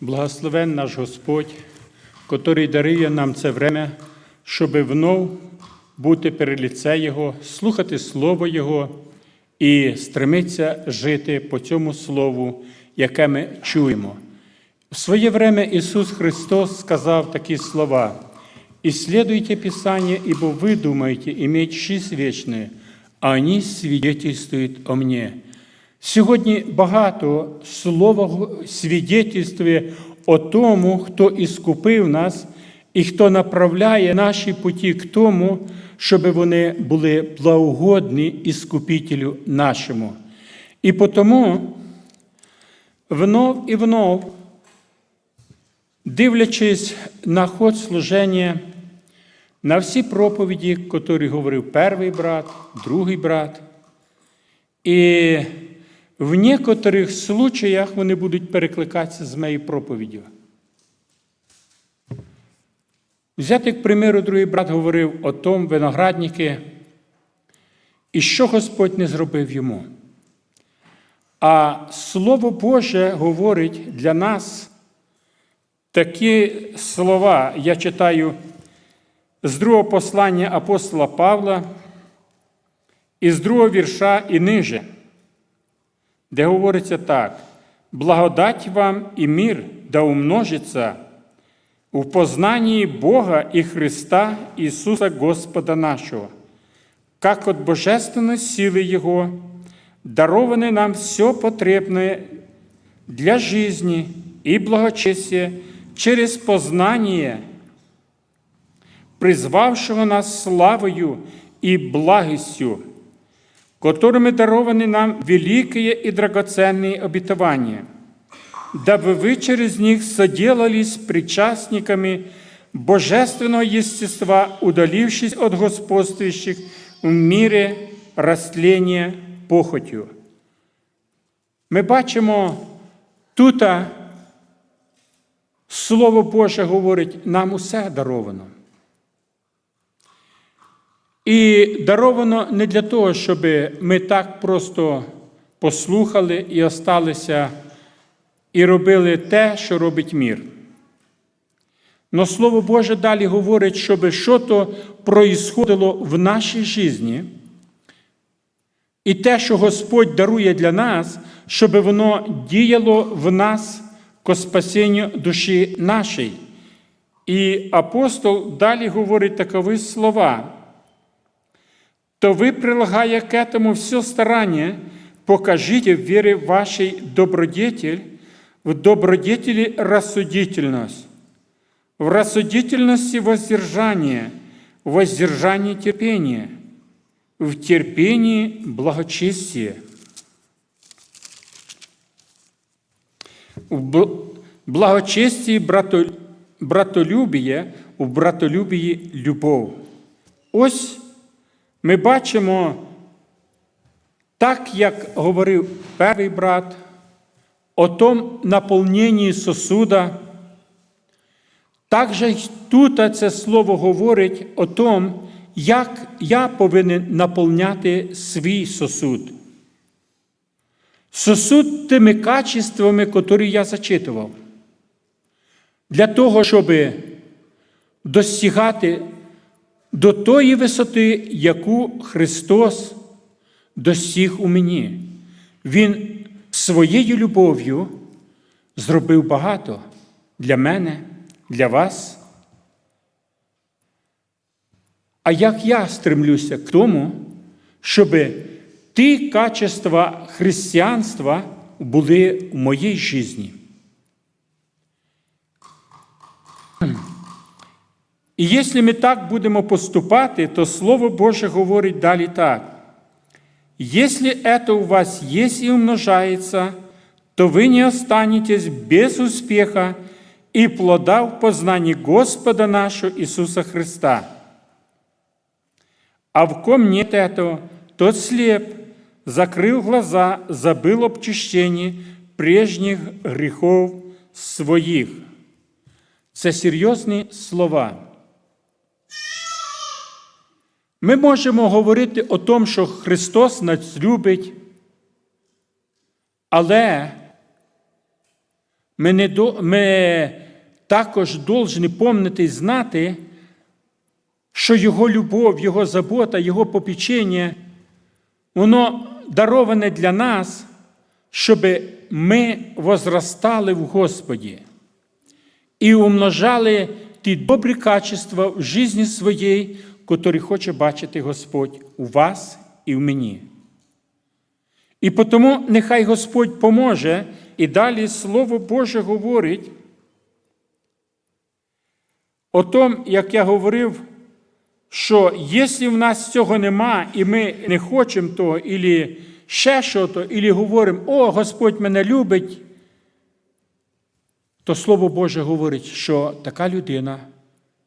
Благословен наш Господь, котрий дарує нам це время, щоб внов бути перед лице Його, слухати Слово Його і стремитися жити по цьому Слову, яке ми чуємо. В своє время Ісус Христос сказав такі слова: «Исследуйте Писание, ибо вы думаете иметь жизнь вечную, а они свидетельствуют о мне». Сьогодні багато слова свідетельствує о тому, хто іскупив нас і хто направляє наші путі к тому, щоб вони були благогодні іскупітелю нашому. І тому внов і внов, дивлячись на ход служення, на всі проповіді, які говорив перший брат, другий брат, і в некоторих случаях вони будуть перекликатися з моєю проповіддю. Взяти, к примеру, другий брат говорив о том виноградники, і що Господь не зробив йому. А Слово Боже говорить для нас такі слова. Я читаю з другого послання апостола Павла, і з другого вірша і ниже де говориться так: благодать вам і мир да умножиться у познанні Бога і Христа Ісуса Господа нашого, как от божественной силы Его даровано нам все потребное для жизни и благочестия через познание, призвавшего нас славою и благостью, которыми дарованы нам великие и драгоценные обетования, дабы вы через них соделались причастниками божественного естества, удалившись от господствующих в мире растления похотью. Ми бачимо тут Слово Боже говорить, нам усе даровано. І даровано не для того, щоб ми так просто послухали і осталися і робили те, що робить мір. Но Слово Боже далі говорить, щоб що то проїсходило в нашій житті, і те, що Господь дарує для нас, щоб воно діяло в нас ко спасінню душі нашої. І апостол далі говорить такові слова то вы, прилагая к этому все старание, покажите в вере вашей добродетель, в добродетели рассудительность, в рассудительности воздержание, в воздержании терпение, в терпении благочестие, в благочестии братолюбие, в братолюбії любов. Ось ми бачимо, так як говорив перший брат, о том наповненні сосуда, так же тут це слово говорить о том, як я повинен наповняти свій сосуд. Сосуд тими качествами, які я зачитував, для того, щоб достигати до тої висоти, яку Христос досіг у мені. Він своєю любов'ю зробив багато для мене, для вас. А як я стремлюся к тому, щоб ті качества християнства були в моїй житті? І якщо ми так будемо поступати, то Слово Боже говорить далі так. Если это у вас есть и умножается, то вы не останетесь без успеха и плода в познании Господа нашего Иисуса Христа. А в ком нет этого, тот слеп, закрыл глаза, забыл об чищении прежних грехов своїх. Це серйозні слова. Ми можемо говорити о том, що Христос нас любить, але Ми, не ми також повинні помнити і знати, що Його любов, Його забота, Його попічення, воно дароване для нас, щоб ми возростали в Господі і умножали ті добрі качества в житті своїй, котрі хоче бачити Господь у вас і в мені. І тому нехай Господь поможе, і далі Слово Боже говорить о том, як я говорив, що якщо в нас цього нема, і ми не хочемо того, і ще що то, і говоримо, о, Господь мене любить, то Слово Боже говорить, що така людина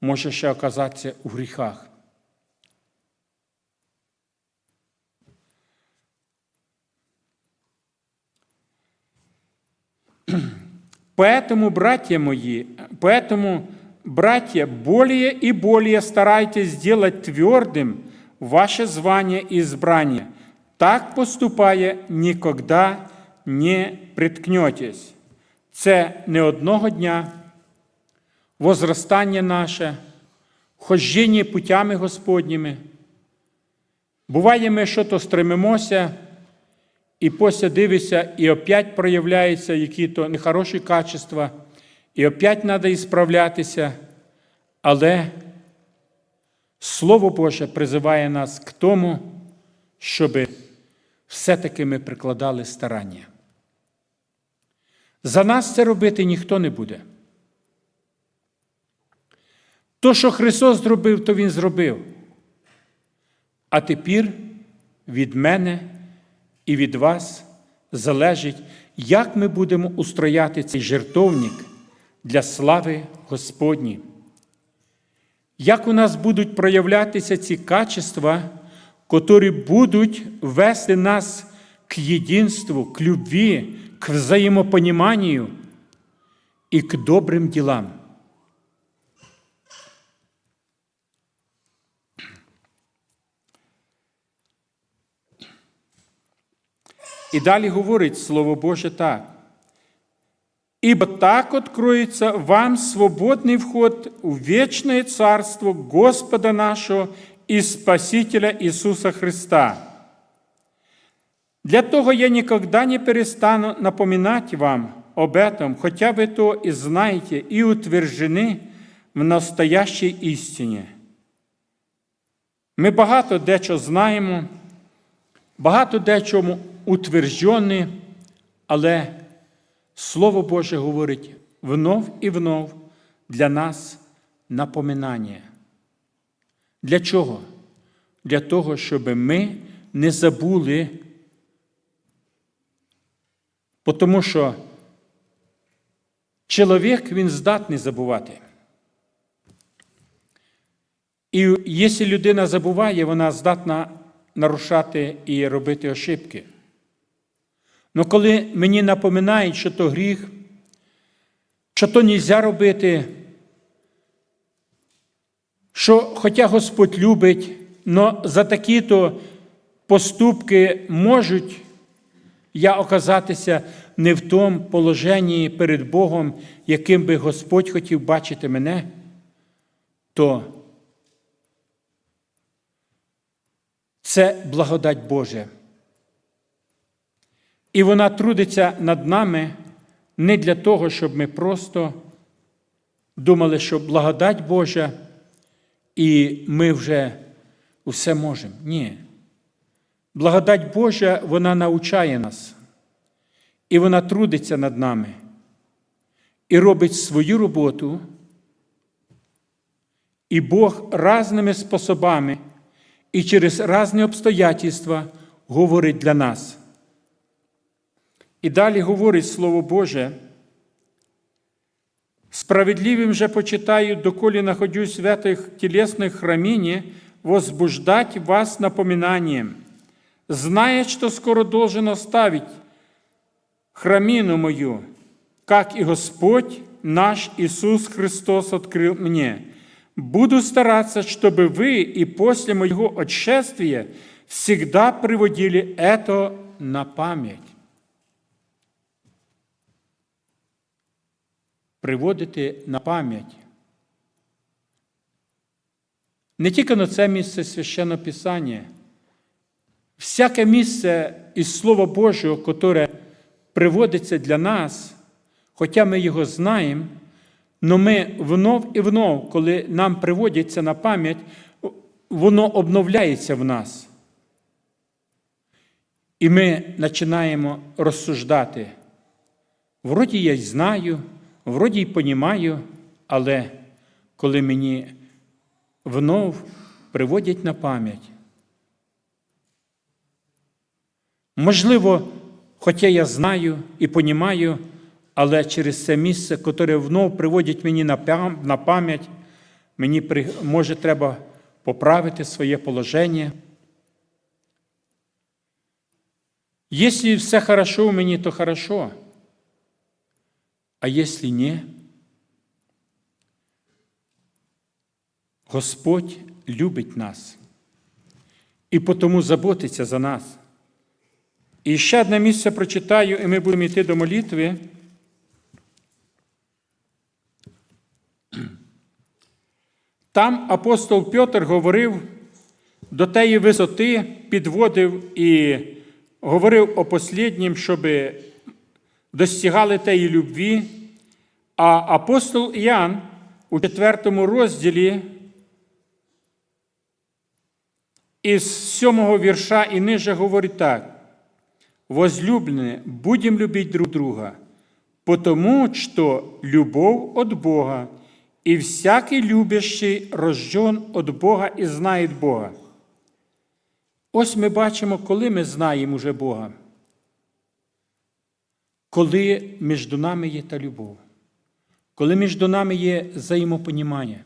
може ще оказатися у гріхах. Поэтому, братья мои, поэтому, братья, более и более старайтесь сделать твердым ваше звание и избрание. Так поступая, никогда не приткнетесь. Це не одного дня, возростання наше, хожіння путями Господніми. Буває, ми що то стремимося, і після дивишся, і опять проявляються які-то нехороші качества, і опять треба ісправлятися. Але Слово Боже призиває нас к тому, щоб все-таки ми прикладали старання. За нас це робити ніхто не буде. То, що Христос зробив, то Він зробив. А тепер від мене і від вас залежить, як ми будемо устрояти цей жертовник для слави Господні. Як у нас будуть проявлятися ці качества, котрі будуть вести нас к єдинству, к любві, к взаємопоніманню і к добрим ділам. І далі говорить Слово Боже так. Ибо так откроется вам свободный вход в вечное Царство Господа нашего и Спасителя Ісуса Христа. Для того я никогда не перестану напоминать вам об этом, хотя вы то и знаете, и утверждены в настоящей істині. Ми багато дечого знаємо, багато дечому утверждені, але Слово Боже говорить внов і внов для нас напоминання. Для чого? Для того, щоб ми не забули, тому що чоловік він здатний забувати. І якщо людина забуває, вона здатна нарушати і робити ошибки. Но коли мені напоминають, що то гріх, що то нельзя робити, що хоча Господь любить, но за такі-то поступки можуть я оказатися не в тому положенні перед Богом, яким би Господь хотів бачити мене, то це благодать Божа. І вона трудиться над нами не для того, щоб ми просто думали, що благодать Божа, і ми вже все можемо. Ні. Благодать Божа, вона навчає нас, і вона трудиться над нами, і робить свою роботу, і Бог різними способами і через різні обстоятельства говорить для нас. І далі говорить Слово Боже. Справедливым же почитаю, доколе находюсь в этих телесных храмине, возбуждать вас напоминанием, зная, что скоро должен оставить храмину мою, как и Господь наш Иисус Христос открыл мне. Буду стараться, чтобы вы и после моего отшествия всегда приводили это на память. Приводити на пам'ять. Не тільки на це місце священного Писання, всяке місце із Слова Божого, яке приводиться для нас, хоча ми його знаємо, але ми внов і внов, коли нам приводяться на пам'ять, воно обновляється в нас. І ми починаємо розсуждати. Вроді я й знаю, вроді й понімаю, але коли мені внов приводять на пам'ять. Можливо, хоча я знаю і понімаю, але через це місце, яке внов приводять мені на пам'ять, мені може треба поправити своє положення. Если все хорошо у мені, то хорошо. А если ні, Господь любить нас і тому заботиться за нас. І ще одне місце прочитаю, і ми будемо йти до молитви. Там апостол Петр говорив до тієї висоти, підводив і говорив о посліднім, щоб достигали тієї любві, а апостол Іоанн у четвертому розділі із сьомого вірша і ниже говорить так. Возлюбленные, будем любить друг друга, потому что любовь от Бога, и всякий любящий рожден от Бога і знає Бога. Ось ми бачимо, коли ми знаємо уже Бога, коли між нами є та любов, коли між нами є взаємопонімання.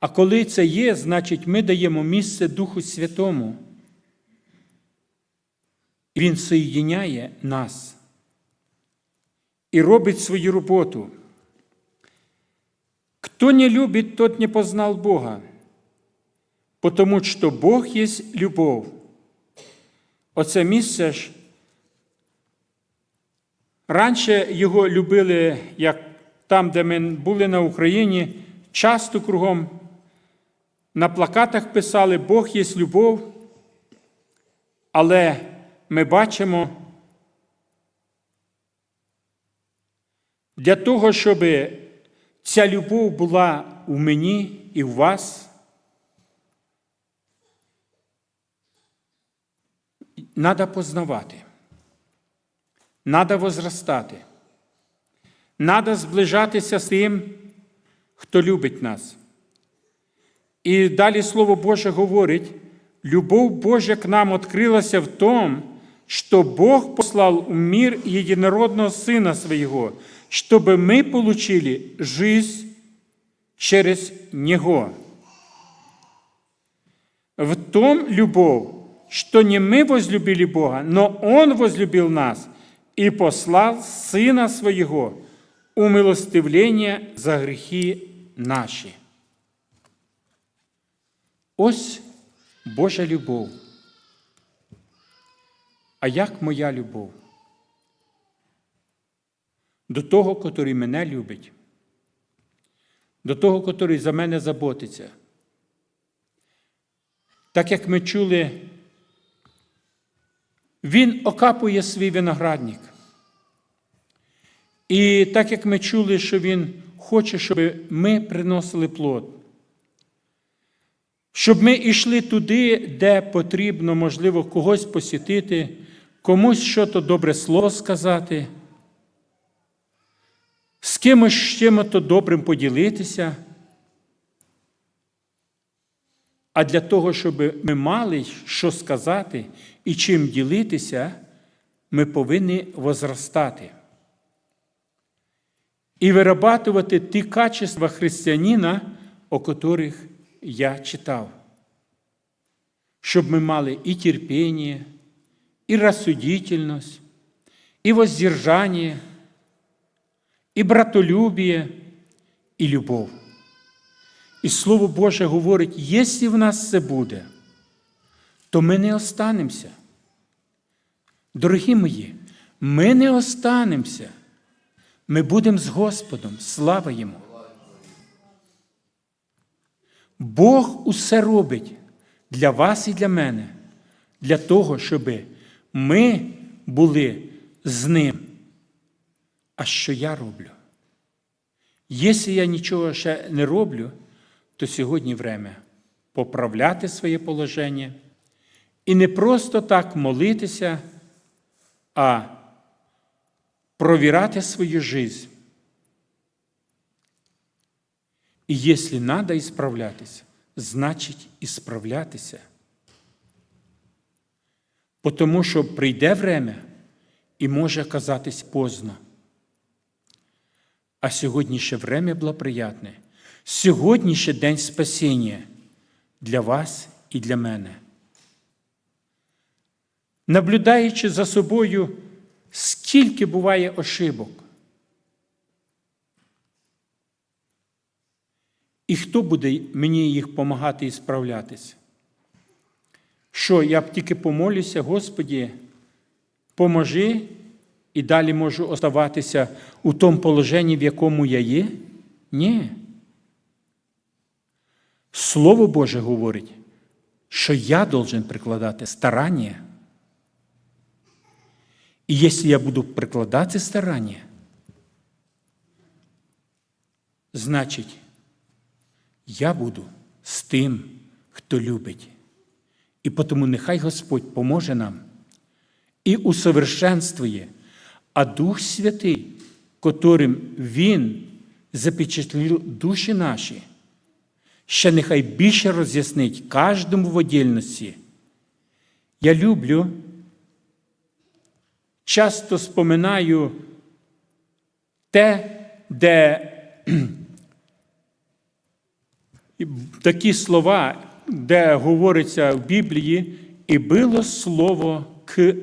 А коли це є, значить ми даємо місце Духу Святому. Він соєдиняє нас і робить свою роботу. Хто не любить, тот не познал Бога, потому що Бог є любов. Оце місце ж. Раніше його любили, як там, де ми були на Україні, часто кругом. На плакатах писали Бог є любов, але ми бачимо, для того, щоб ця любов була у мені і в вас, треба познавати, треба возростати, треба зближатися з тим, хто любить нас. І далі Слово Боже говорить, любов Божа к нам открылась в том, что Бог послал в мир единородного Сына Своего, чтобы мы получили жизнь через Него. В том любовь, что не мы возлюбили Бога, но Он возлюбил нас и послал Сына Своего, умилостивление за грехи наші. Ось Божа любов. А як моя любов? До того, котрий мене любить, до того, котрий за мене заботиться. Так як ми чули, він окапує свій виноградник. І так як ми чули, що Він хоче, щоб ми приносили плод щоб ми йшли туди, де потрібно, можливо, когось посітити, комусь щось добре слово сказати, з кимось чим-то добрим поділитися. А для того, щоб ми мали що сказати і чим ділитися, ми повинні возростати і вирабатувати ті качества християнина, о котрих я читав, щоб ми мали і терпіння, і рассудительность, і воздержання, і братолюбие, і любов. І Слово Боже говорить, якщо в нас це буде, то ми не останемося. Дорогі мої, Ми не останемося. Ми будемо з Господом. Слава йому. Бог усе робить для вас і для мене, для того, щоб ми були з Ним. А що я роблю? Якщо я нічого ще не роблю, то сьогодні время поправляти своє положення і не просто так молитися, а провірати свою життя. І якщо треба ісправлятися, значить ісправлятися. Тому що прийде время і може казатись поздно. А сьогодні ще время благоприятне. Сьогодні ще день спасіння для вас і для мене. Наблюдаючи за собою, скільки буває ошибок. І хто буде мені їх допомагати і справлятися? Що я б тільки помолюся, Господі, поможи, і далі можу оставатися у тому положенні, в якому я є? Ні. Слово Боже говорить, що я должен прикладати старання. І якщо я буду прикладати старання, значить, я буду з тим, хто любить. І тому нехай Господь поможе нам і усовершенствує, а Дух Святий, котрим Він запечатлів душі наші, ще нехай більше роз'яснить кожному в отдільності. Я люблю, часто споминаю те, де такі слова, де говориться в Біблії, і було слово к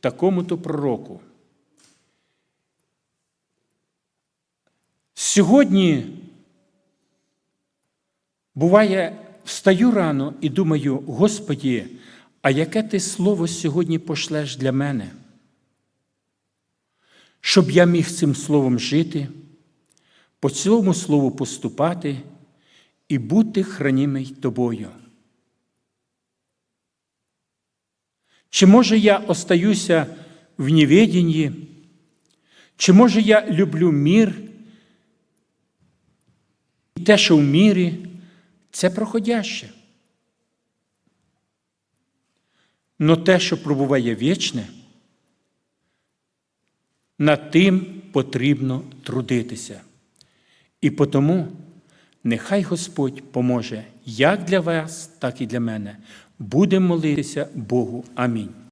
такому-то пророку. Сьогодні буває, встаю рано і думаю, Господі, а яке ти слово сьогодні пошлеш для мене? Щоб я міг цим словом жити, по цьому слову поступати і бути хранімий тобою. Чи може я остаюся в неведенні? Чи може я люблю мір? І те, що в мірі, це проходяще. Но те, що пробуває вічне, над тим потрібно трудитися. І тому нехай Господь поможе як для вас, так і для мене. Будемо молитися Богу. Амінь.